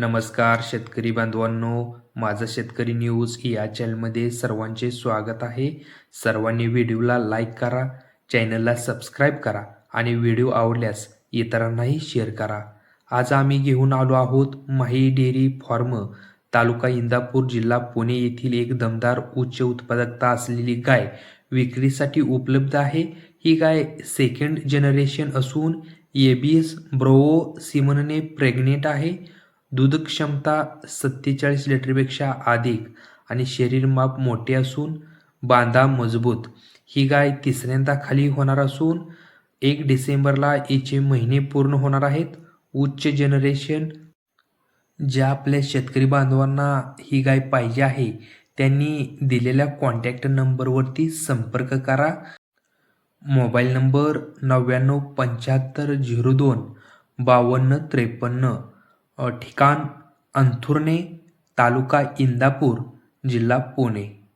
नमस्कार शेतकरी बांधवांनो माझं शेतकरी न्यूज या चॅनलमध्ये सर्वांचे स्वागत आहे. सर्वांनी व्हिडिओला लाईक करा चॅनलला सबस्क्राईब करा आणि व्हिडिओ आवडल्यास इतरांनाही शेअर करा. आज आम्ही घेऊन आलो आहोत माही डेअरी फार्म तालुका इंदापूर जिल्हा पुणे येथील एक दमदार उच्च उत्पादकता असलेली गाय विक्रीसाठी उपलब्ध आहे. ही गाय सेकंड जनरेशन असून ए बी एस ब्रोओ सिमनने प्रेग्नेंट आहे. दूध क्षमता सत्तेचाळीस लिटरपेक्षा अधिक आणि शरीर माप मोठे असून बांधा मजबूत. ही गाय तिसऱ्यांदा खाली होणार असून एक डिसेंबरला हिचे महिने पूर्ण होणार आहेत. उच्च जनरेशन ज्या आपल्या शेतकरी बांधवांना ही गाय पाहिजे आहे त्यांनी दिलेल्या कॉन्टॅक्ट नंबरवरती संपर्क करा. मोबाईल नंबर नव्याण्णव पंच्याहत्तर झिरो दोन बावन्न त्रेपन्न ठिकाण अंथुर्णे तालुका इंदापूर जिल्हा पुणे.